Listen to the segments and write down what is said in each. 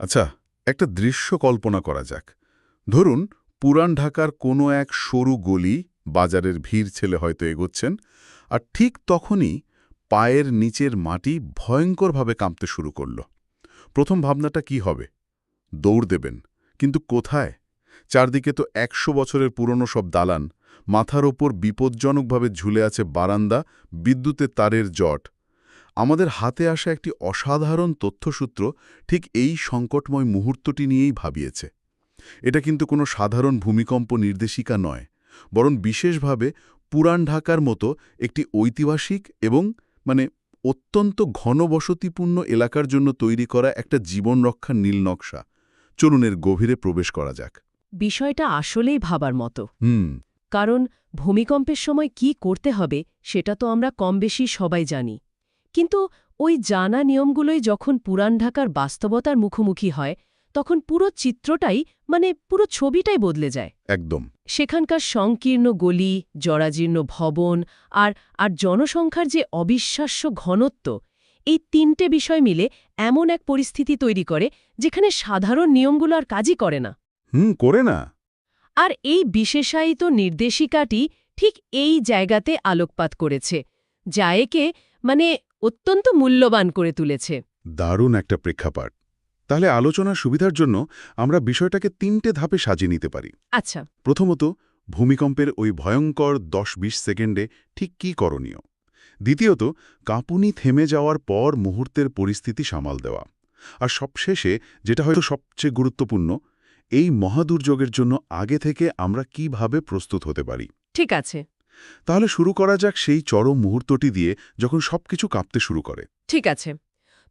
আচ্ছা একটা দৃশ্য কল্পনা করা যাক। ধরুন, পুরান ঢাকার কোনো এক সরু গলি বাজারের ভিড় ছেলে হয়তো এগোচ্ছেন, আর ঠিক তখনই পায়ের নিচের মাটি ভয়ঙ্করভাবে কাঁপতে শুরু করল। প্রথম ভাবনাটা কি হবে? দৌড় দেবেন, কিন্তু কোথায়? চারদিকে তো একশো বছরের পুরনো সব দালান, মাথার ওপর বিপজ্জনকভাবে ঝুলে আছে বারান্দা, বিদ্যুতের তারের জট। আমাদের হাতে আসা একটি অসাধারণ তথ্যসূত্র ঠিক এই সংকটময় মুহূর্তটি নিয়েই ভাবিয়েছে। এটা কিন্তু কোনো সাধারণ ভূমিকম্প নির্দেশিকা নয় বরং বিশেষভাবে পুরান ঢাকার মতো একটি ঐতিহাসিক এবং মানে অত্যন্ত ঘনবসতিপূর্ণ এলাকার জন্য তৈরি করা একটা জীবন রক্ষার নীল নকশা। চলুন এর গভীরে প্রবেশ করা যাক। বিষয়টা আসলেই ভাবার মতো। হুম। কারণ ভূমিকম্পের সময় কি করতে হবে সেটা তো আমরা কমবেশি সবাই জানি। কিন্তু ওই জানা নিয়মগুলোই যখন পুরান ঢাকার বাস্তবতার মুখোমুখি হয় তখন পুরো চিত্রটাই মানে পুরো ছবিটাই বদলে যায়। একদম। সেখানকার সংকীর্ণ গলি জরাজীর্ণ ভবন আর আর জনসংখ্যার যে অবিশ্বাস্য ঘনত্ব এই তিনটে বিষয় মিলে এমন এক পরিস্থিতি তৈরি করে যেখানে সাধারণ নিয়মগুলো আর কাজই করে না। হুম করে না। আর এই বিশেষায়িত নির্দেশিকাটি ঠিক এই জায়গাতে আলোকপাত করেছে যা একে মানে অত্যন্ত মূল্যবান করে তুলেছে। দারুণ একটা প্রেক্ষাপট। তাহলে আলোচনার সুবিধার জন্য আমরা বিষয়টাকে তিনটে ধাপে সাজিয়ে নিতে পারি। আচ্ছা। প্রথমত ভূমিকম্পের ওই ভয়ঙ্কর দশ বিশ সেকেন্ডে ঠিক কী করণীয়? দ্বিতীয়ত কাঁপুনি থেমে যাওয়ার পর মুহূর্তের পরিস্থিতি সামাল দেওয়া। আর সবশেষে যেটা হয়তো সবচেয়ে গুরুত্বপূর্ণ এই মহাদুর্যোগের জন্য আগে থেকে আমরা কীভাবে প্রস্তুত হতে পারি? ঠিক আছে। তাহলে শুরু করা যাক সেই চরম মুহূর্তটি দিয়ে যখন সবকিছু কাঁপতে শুরু করে। ঠিক আছে।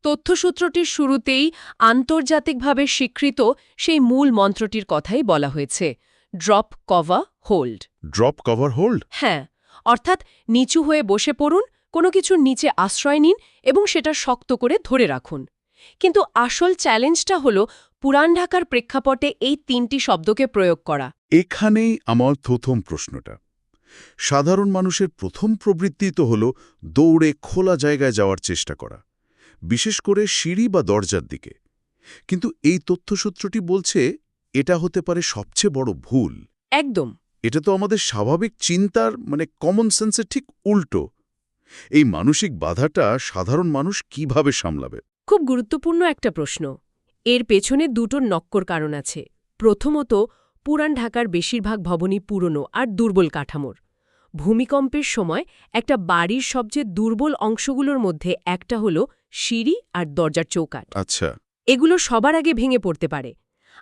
তথ্যসূত্রটির শুরুতেই আন্তর্জাতিকভাবে স্বীকৃত সেই মূল মন্ত্রটির কথাই বলা হয়েছে drop cover hold drop cover hold হ্যাঁ অর্থাৎ নিচু হয়ে বসে পড়ুন কোনো কিছুর নিচে আশ্রয় নিন এবং সেটা শক্ত করে ধরে রাখুন। কিন্তু আসল চ্যালেঞ্জটা হল পুরান ঢাকার প্রেক্ষাপটে এই তিনটি শব্দকে প্রয়োগ করা। এখানেই আমার প্রথম প্রশ্নটা। সাধারণ মানুষের প্রথম প্রবৃত্তি তো হল দৌড়ে খোলা জায়গায় যাওয়ার চেষ্টা করা বিশেষ করে সিঁড়ি বা দরজার দিকে। কিন্তু এই তথ্যসূত্রটি বলছে এটা হতে পারে সবচেয়ে বড় ভুল। একদম। এটা তো আমাদের স্বাভাবিক চিন্তার মানে কমন সেন্সের ঠিক উল্টো। এই মানসিক বাধাটা সাধারণ মানুষ কীভাবে সামলাবে? খুব গুরুত্বপূর্ণ একটা প্রশ্ন। এর পেছনে দুটো নক্কর কারণ আছে। প্রথমত পুরান ঢাকার বেশিরভাগ ভবনই পুরনো আর দুর্বল কাঠামোর। ভূমিকম্পের সময় একটা বাড়ির সবচেয়ে দুর্বল অংশগুলোর মধ্যে একটা হল সিঁড়ি আর দরজার চৌকাট আচ্ছা। এগুলো সবার আগে ভেঙে পড়তে পারে।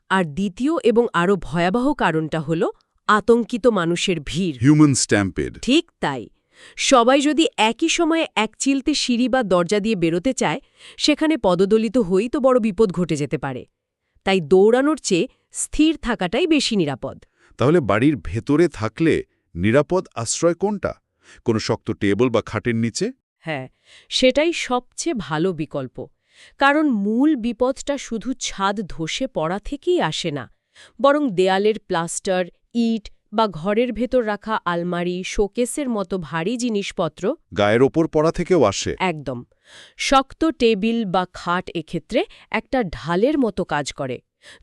আর দ্বিতীয় এবং আরও ভয়াবহ কারণটা হল আতঙ্কিত মানুষের ভিড়। হিউম্যান স্ট্যাম্পেড ঠিক তাই। সবাই যদি একই সময়ে এক চিলতে সিঁড়ি বা দরজা দিয়ে বেরোতে চায় সেখানে পদদলিত হয়েই তো বড় বিপদ ঘটে যেতে পারে। তাই দৌড়ানোর চেয়ে স্থির থাকাটাই বেশি নিরাপদ। তাহলে বাড়ির ভেতরে থাকলে নিরাপদ আশ্রয় কোনটা? কোনো শক্ত টেবল বা খাটের নিচে? হ্যাঁ সেটাই সবচেয়ে ভালো বিকল্প। কারণ মূল বিপদটা শুধু ছাদ ধসে পড়া থেকেই আসে না। বরং দেয়ালের প্লাস্টার ইট বা ঘরের ভেতর রাখা আলমারি শোকেসের মতো ভারী জিনিসপত্র গায়ের ওপর পড়া থেকেও আসে। একদম। শক্ত টেবিল বা খাট এক্ষেত্রে একটা ঢালের মতো কাজ করে।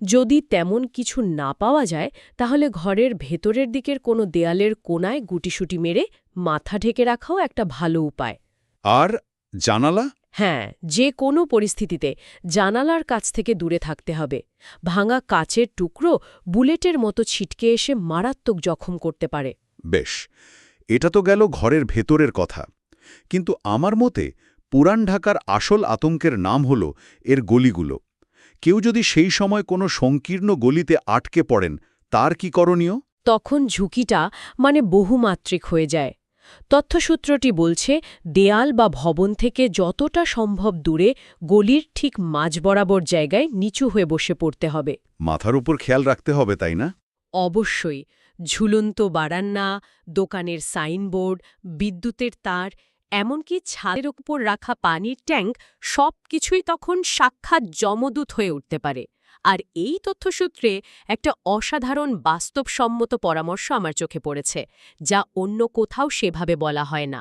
যদি তেমন কিছু না পাওয়া যায় তাহলে ঘরের ভেতরের দিকের কোনো দেয়ালের কোনায় গুটিসুটি মেরে মাথা ঢেকে রাখাও একটা ভালো উপায়। আর জানালা? হ্যাঁ যে কোনো পরিস্থিতিতে জানালার কাছ থেকে দূরে থাকতে হবে। ভাঙা কাচের টুকরো বুলেটের মতো ছিটকে এসে মারাত্মক জখম করতে পারে। বেশ এটা তো গেল ঘরের ভেতরের কথা। কিন্তু আমার মতে পুরান ঢাকার আসল আতঙ্কের নাম হল এর গলিগুলো। কেউ যদি সেই সময় কোনো সংকীর্ণ গলিতে আটকে পড়েন তার কি করণীয়? তখন ঝুঁকিটা মানে বহুমাত্রিক হয়ে যায়। তথ্যসূত্রটি বলছে দেয়াল বা ভবন থেকে যতটা সম্ভব দূরে গলির ঠিক মাঝ বরাবর জায়গায় নিচু হয়ে বসে পড়তে হবে। মাথার উপর খেয়াল রাখতে হবে তাই না? অবশ্যই। ঝুলন্ত বারান্না দোকানের সাইনবোর্ড বিদ্যুতের তার এমনকি ছাদের উপর রাখা পানির ট্যাঙ্ক সব কিছুই তখন সাক্ষাৎ যমদূত হয়ে উঠতে পারে। আর এই তথ্যসূত্রে একটা অসাধারণ বাস্তবসম্মত পরামর্শ আমার চোখে পড়েছে যা অন্য কোথাও সেভাবে বলা হয় না।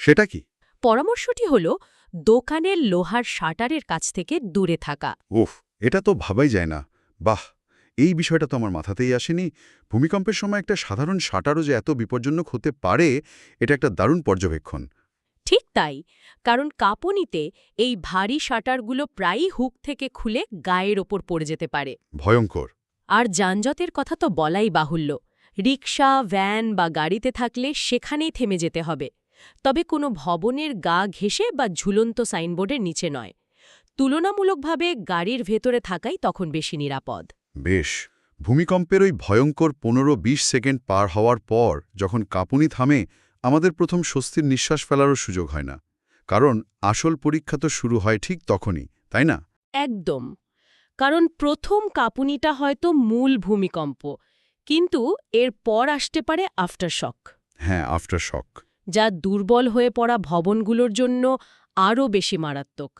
সেটা কি? পরামর্শটি হল দোকানের লোহার শাটারের কাছ থেকে দূরে থাকা। উফ এটা তো ভাবাই যায় না। বাহ এই বিষয়টা তো আমার মাথাতেই আসেনি। ভূমিকম্পের সময় একটা সাধারণ শাটারও যে এত বিপজ্জনক হতে পারে এটা একটা দারুণ পর্যবেক্ষণ। তাই কারণ কাঁপুনিতে এই ভারী শাটারগুলো প্রায়ই হুক থেকে খুলে গায়ের ওপর পড়ে যেতে পারে। ভয়ঙ্কর। আর যানজটের কথা তো বলাই বাহুল্য। রিকশা ভ্যান বা গাড়িতে থাকলে সেখানেই থেমে যেতে হবে। তবে কোনো ভবনের গা ঘেঁষে বা ঝুলন্ত সাইনবোর্ডের নিচে নয়। তুলনামূলকভাবে গাড়ির ভেতরে থাকাই তখন বেশি নিরাপদ। বেশ। ভূমিকম্পের ওই ভয়ঙ্কর পনেরো বিশ সেকেন্ড পার হওয়ার পর যখন কাঁপুনি থামে আমাদের প্রথম স্বস্তির নিঃশ্বাস ফেলারও সুযোগ হয় না। কারণ আসল পরীক্ষা তো শুরু হয় ঠিক তখনই তাই না? একদম। কারণ প্রথম কাঁপুনিটা হয়তো মূল ভূমিকম্প কিন্তু এর পর আসতে পারে আফটারশক হ্যাঁ আফটার শক যা দুর্বল হয়ে পড়া ভবনগুলোর জন্য আরও বেশি মারাত্মক।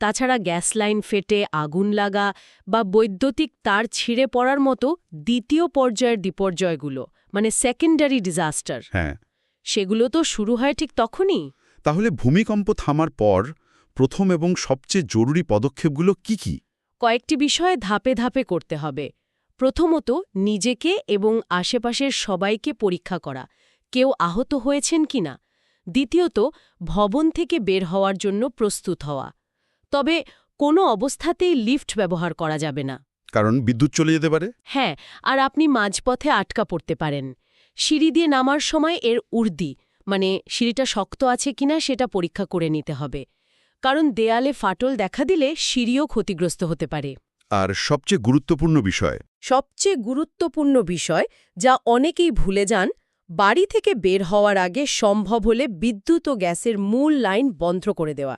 তাছাড়া গ্যাস লাইন ফেটে আগুন লাগা বা বৈদ্যুতিক তার ছিঁড়ে পড়ার মতো দ্বিতীয় পর্যায়ের বিপর্যয়গুলো মানে সেকেন্ডারি ডিজাস্টার হ্যাঁ সেগুলো তো শুরু হয় ঠিক তখনই। তাহলে ভূমিকম্প থামার পর প্রথম এবং সবচেয়ে জরুরি পদক্ষেপগুলো কি কি? কয়েকটি বিষয় ধাপে ধাপে করতে হবে। প্রথমত নিজেকে এবং আশেপাশের সবাইকে পরীক্ষা করা কেউ আহত হয়েছেন কিনা দ্বিতীয়ত ভবন থেকে বের হওয়ার জন্য প্রস্তুত হওয়া। তবে কোনো অবস্থাতেই লিফট ব্যবহার করা যাবে না। কারণ বিদ্যুৎ চলে যেতে পারে? হ্যাঁ আর আপনি মাঝপথে আটকা পড়তে পারেন। সিঁড়ি দিয়ে নামার সময় এর উর্দি মানে সিঁড়িটা শক্ত আছে কিনা সেটা পরীক্ষা করে নিতে হবে। কারণ দেয়ালে ফাটল দেখা দিলে সিঁড়িও ক্ষতিগ্রস্ত হতে পারে। আর সবচেয়ে গুরুত্বপূর্ণ বিষয়? সবচেয়ে গুরুত্বপূর্ণ বিষয় যা অনেকেই ভুলে যান বাড়ি থেকে বের হওয়ার আগে সম্ভব হলে বিদ্যুৎ ও গ্যাসের মূল লাইন বন্ধ করে দেওয়া।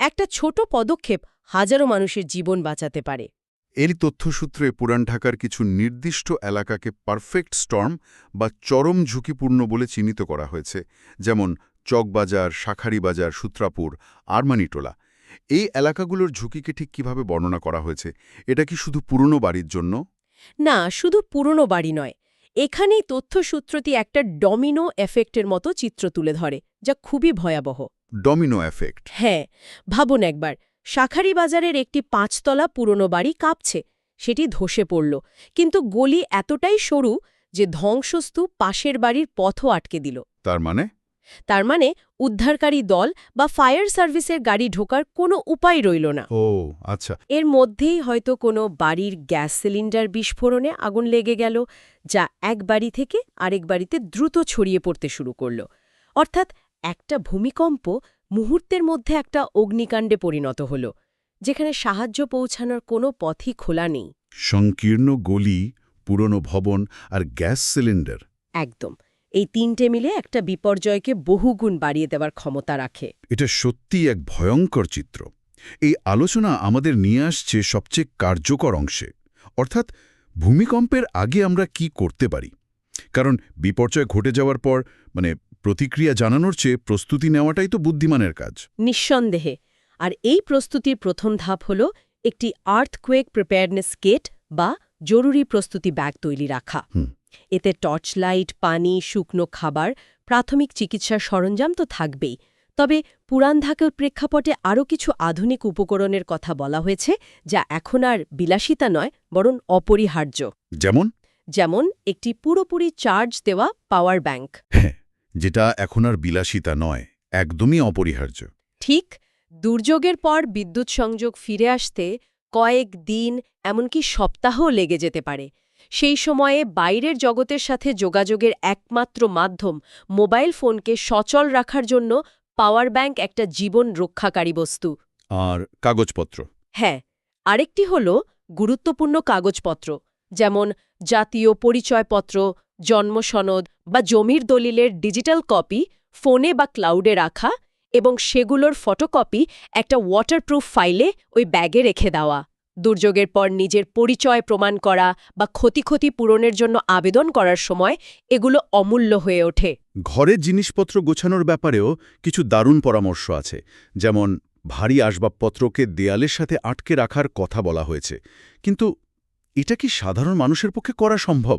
একটা ছোট পদক্ষেপ হাজারো মানুষের জীবন বাঁচাতে পারে। এরই তথ্যসূত্রে পুরান ঢাকার কিছু নির্দিষ্ট এলাকাকে পারফেক্ট স্টর্ম বা চরম ঝুঁকিপূর্ণ বলে চিহ্নিত করা হয়েছে যেমন চকবাজার শাখারি বাজার সূত্রাপুর আরমানিটোলা। এই এলাকাগুলোর ঝুঁকিকে ঠিক কীভাবে বর্ণনা করা হয়েছে এটা কি শুধু পুরনো বাড়ির জন্য? না শুধু পুরনো বাড়ি নয়। এখানেই তথ্যসূত্রটি একটা ডমিনো এফেক্টের মতো চিত্র তুলে ধরে যা খুবই ভয়াবহ। Domino effect. হ্যাঁ ভাবুন একবার শাখারি বাজারের একটি পাঁচতলা পুরনো বাড়ি কাঁপছে সেটি ধসে পড়ল কিন্তু গলি এতটাই সরু যে ধ্বংসস্তূপ পাশের বাড়ির পথও আটকে দিল। তার মানে? তার মানে উদ্ধারকারী দল বা ফায়ার সার্ভিসের গাড়ি ঢোকার কোনো উপায় রইল না। ও আচ্ছা। এর মধ্যেই হয়তো কোনো বাড়ির গ্যাস সিলিন্ডার বিস্ফোরণে আগুন লেগে গেল যা এক বাড়ি থেকে আরেক বাড়িতে দ্রুত ছড়িয়ে পড়তে শুরু করল। অর্থাৎ একটা ভূমিকম্প মুহূর্তের মধ্যে একটা অগ্নিকাণ্ডে পরিণত হল যেখানে সাহায্য পৌঁছানোর কোনো পথই খোলা নেই। সংকীর্ণ গলি পুরনো ভবন আর গ্যাস সিলিন্ডার। একদম। এই তিনটে মিলে একটা বিপর্যয়কে বহুগুণ বাড়িয়ে দেওয়ার ক্ষমতা রাখে। এটা সত্যিই এক ভয়ঙ্কর চিত্র। এই আলোচনা আমাদের নিয়ে আসছে সবচেয়ে কার্যকর অংশে। অর্থাৎ ভূমিকম্পের আগে আমরা কি করতে পারি? কারণ বিপর্যয় ঘটে যাওয়ার পর মানে প্রতিক্রিয়া জানানোর চেয়ে প্রস্তুতি নেওয়াটাই তো বুদ্ধিমানের কাজ। নিঃসন্দেহে। আর এই প্রস্তুতির প্রথম ধাপ হল একটি আর্থকুয়েক প্রিপেয়ারনেস কিট বা জরুরি প্রস্তুতি ব্যাগ তৈরি রাখা। এতে টর্চ লাইট পানি শুকনো খাবার প্রাথমিক চিকিৎসার সরঞ্জাম তো থাকবেই। তবে পুরান ঢাকার প্রেক্ষাপটে আরও কিছু আধুনিক উপকরণের কথা বলা হয়েছে যা এখন আর বিলাসিতা নয় বরং অপরিহার্য। যেমন? যেমন একটি পুরোপুরি চার্জ দেওয়া পাওয়ার ব্যাংক হ্যাঁ যেটা এখন আর বিলাসিতা নয় একদমই অপরিহার্য। ঠিক দুর্যোগের পর বিদ্যুৎ সংযোগ ফিরে আসতে কয়েক দিন এমনকি সপ্তাহ লেগে যেতে পারে। সেই সময়ে বাইরের জগতের সাথে যোগাযোগের একমাত্র মাধ্যম মোবাইল ফোনকে সচল রাখার জন্য পাওয়ার ব্যাংক একটা জীবন রক্ষাকারী বস্তু। আর কাগজপত্র। হ্যাঁ আরেকটি হল গুরুত্বপূর্ণ কাগজপত্র যেমন জাতীয় পরিচয়পত্র জন্মসনদ বা জমির দলিলের ডিজিটাল কপি ফোনে বা ক্লাউডে রাখা এবং সেগুলোর ফটোকপি একটা ওয়াটারপ্রুফ ফাইলে ওই ব্যাগে রেখে দেওয়া। দুর্যোগের পর নিজের পরিচয় প্রমাণ করা বা ক্ষতি ক্ষতি পূরণের জন্য আবেদন করার সময় এগুলো অমূল্য হয়ে ওঠে। ঘরের জিনিসপত্র গোছানোর ব্যাপারেও কিছু দারুণ পরামর্শ আছে, যেমন ভারী আসবাবপত্রকে দেয়ালের সাথে আটকে রাখার কথা বলা হয়েছে। কিন্তু এটা কি সাধারণ মানুষের পক্ষে করা সম্ভব?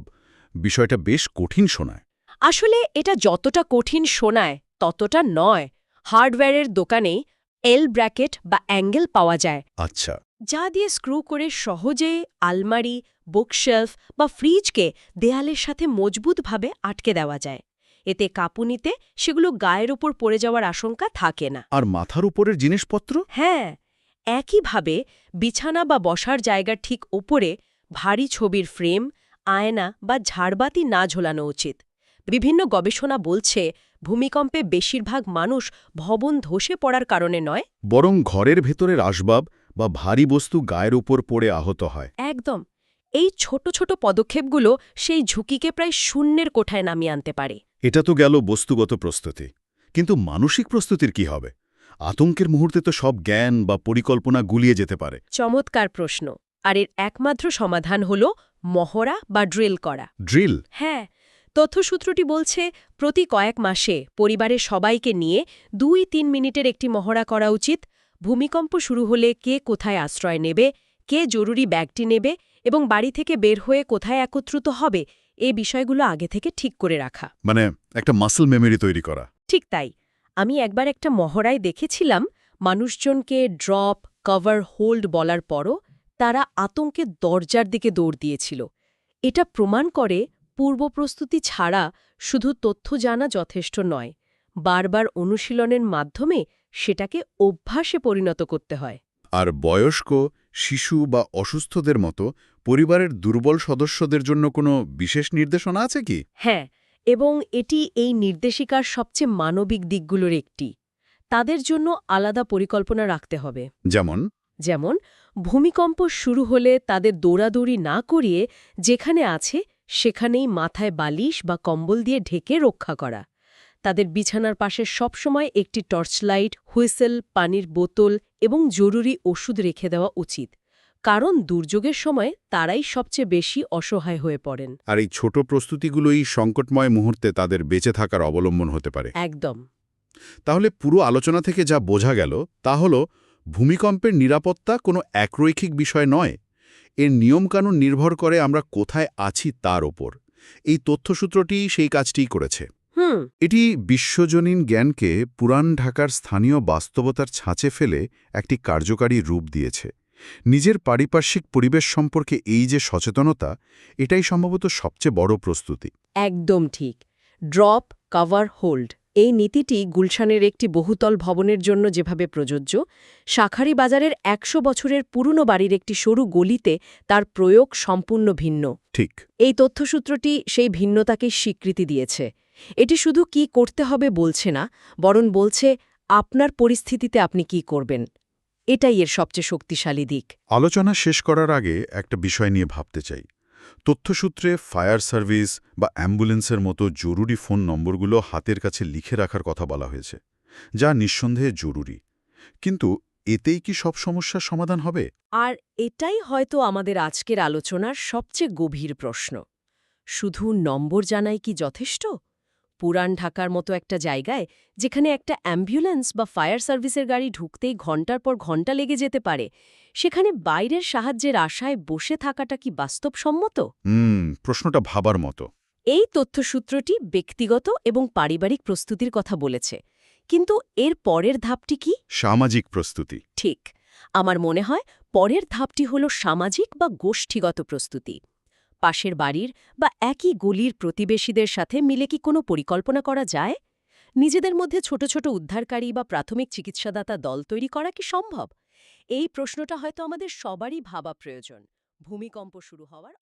বিষয়টা বেশ কঠিন শোনায়। আসলে এটা যতটা কঠিন শোনায় ততটা নয়। হার্ডওয়্যারের দোকানেই এল ব্র্যাকেট বা অ্যাঙ্গেল পাওয়া যায়। আচ্ছা। যা দিয়ে স্ক্রু করে সহজে আলমারি বুকশেলফ বা ফ্রিজকে দেয়ালের সাথে মজবুতভাবে আটকে দেওয়া যায়। এতে কাঁপুনিতে সেগুলো গায়ের ওপর পড়ে যাওয়ার আশঙ্কা থাকে না। আর মাথার উপরের জিনিসপত্র? হ্যাঁ একইভাবে বিছানা বা বসার জায়গার ঠিক ওপরে ভারী ছবির ফ্রেম আয়না বা ঝাড়বাতি না ঝোলানো উচিত। বিভিন্ন গবেষণা বলছে ভূমিকম্পে বেশিরভাগ মানুষ ভবন ধসে পড়ার কারণে নয়। বরং ঘরের ভেতরের আসবাব বা ভারী বস্তু গায়ের উপর পড়ে আহত হয়। একদম। এই ছোট ছোট পদক্ষেপগুলো সেই ঝুঁকিকে প্রায় শূন্যের কোঠায় নামিয়ে আনতে পারে। এটা তো গেল বস্তুগত প্রস্তুতি। কিন্তু মানসিক প্রস্তুতির কি হবে? আতঙ্কের মুহূর্তে তো সব জ্ঞান বা পরিকল্পনা গুলিয়ে যেতে পারে। চমৎকার প্রশ্ন। আর এর একমাত্র সমাধান হল মহড়া বা ড্রিল করা। ড্রিল? হ্যাঁ তথ্যসূত্রটি বলছে প্রতি কয়েক মাসে পরিবারের সবাইকে নিয়ে দুই তিন মিনিটের একটি মহড়া করা উচিত। ভূমিকম্প শুরু হলে কে কোথায় আশ্রয় নেবে কে জরুরি ব্যাগটি নেবে এবং বাড়ি থেকে বের হয়ে কোথায় একত্রিত হবে এ বিষয়গুলো আগে থেকে ঠিক করে রাখা। মানে একটা মাসল মেমোরি তৈরি করা। ঠিক তাই। আমি একবার একটা মহড়ায় দেখেছিলাম মানুষজনকে ড্রপ কভার হোল্ড বলার পরও তারা আতঙ্কে দরজার দিকে দৌড় দিয়েছিল। এটা প্রমাণ করে পূর্বপ্রস্তুতি ছাড়া শুধু তথ্য জানা যথেষ্ট নয় বারবার অনুশীলনের মাধ্যমে সেটাকে অভ্যাসে পরিণত করতে হয়। আর বয়স্ক শিশু বা অসুস্থদের মতো পরিবারের দুর্বল সদস্যদের জন্য কোনো বিশেষ নির্দেশনা আছে কি? হ্যাঁ এবং এটি এই নির্দেশিকার সবচেয়ে মানবিক দিকগুলোর একটি। তাদের জন্য আলাদা পরিকল্পনা রাখতে হবে। যেমন? যেমন ভূমিকম্প শুরু হলে তাদের দৌড়াদৌড়ি না করিয়ে যেখানে আছে সেখানেই মাথায় বালিশ বা কম্বল দিয়ে ঢেকে রক্ষা করা। তাদের বিছানার পাশে সবসময় একটি টর্চলাইট হুইসেল পানির বোতল এবং জরুরি ওষুধ রেখে দেওয়া উচিত কারণ দুর্যোগের সময় তারাই সবচেয়ে বেশি অসহায় হয়ে পড়েন। আর এই ছোট প্রস্তুতিগুলোই সংকটময় মুহূর্তে তাদের বেঁচে থাকার অবলম্বন হতে পারে। একদম। তাহলে পুরো আলোচনা থেকে যা বোঝা গেল তা হল ভূমিকম্পের নিরাপত্তা কোনো একরৈখিক বিষয় নয়। এর নিয়মকানুন নির্ভর করে আমরা কোথায় আছি তার ওপর। এই তথ্যসূত্রটি সেই কাজটিই করেছে। এটি বিশ্বজনীন জ্ঞানকে পুরান ঢাকার স্থানীয় বাস্তবতার ছাঁচে ফেলে একটি কার্যকারী রূপ দিয়েছে। নিজের পারিপার্শ্বিক পরিবেশ সম্পর্কে এই যে সচেতনতা এটাই সম্ভবত সবচেয়ে বড় প্রস্তুতি। একদম ঠিক। Drop cover hold. এই নীতিটি গুলশানের একটি বহুতল ভবনের জন্য যেভাবে প্রযোজ্য শাখারি বাজারের একশো বছরের পুরনো বাড়ির একটি সরু গলিতে তার প্রয়োগ সম্পূর্ণ ভিন্ন। ঠিক। এই তথ্যসূত্রটি সেই ভিন্নতাকে স্বীকৃতি দিয়েছে। এটি শুধু কি করতে হবে বলছে না বরং বলছে আপনার পরিস্থিতিতে আপনি কি করবেন। এটাই এর সবচেয়ে শক্তিশালী দিক। আলোচনা শেষ করার আগে একটা বিষয় নিয়ে ভাবতে চাই। তথ্যসূত্রে ফায়ার সার্ভিস বা অ্যাম্বুলেন্সের মতো জরুরি ফোন নম্বরগুলো হাতের কাছে লিখে রাখার কথা বলা হয়েছে, যা নিঃসন্দেহে জরুরি। কিন্তু এতেই কি সব সমস্যার সমাধান হবে? আর এটাই হয়তো আমাদের আজকের আলোচনার সবচেয়ে গভীর প্রশ্ন। শুধু নম্বর জানাই কি যথেষ্ট? পুরান ঢাকার মতো একটা জায়গায় যেখানে একটা অ্যাম্বুলেন্স বা ফায়ার সার্ভিসের গাড়ি ঢুকতেই ঘণ্টার পর ঘণ্টা লেগে যেতে পারে। সেখানে বাইরের সাহায্যের আশায় বসে থাকাটা কি বাস্তবসম্মত? হুম প্রশ্নটা ভাবার মতো। এই তথ্যসূত্রটি ব্যক্তিগত এবং পারিবারিক প্রস্তুতির কথা বলেছে। কিন্তু এর পরের ধাপটি কি? সামাজিক প্রস্তুতি। ঠিক। আমার মনে হয় পরের ধাপটি হল সামাজিক বা গোষ্ঠীগত প্রস্তুতি। পাশের বাড়ির বা একই গলির প্রতিবেশীদের সাথে মিলে কি কোনো পরিকল্পনা করা যায়? নিজেদের মধ্যে ছোট ছোট উদ্ধারকারী বা প্রাথমিক চিকিৎসাদাতা দল তৈরি করা কি সম্ভব? এই প্রশ্নটা হয়তো আমাদের সবারই ভাবা প্রয়োজন। ভূমিকম্প শুরু হওয়ার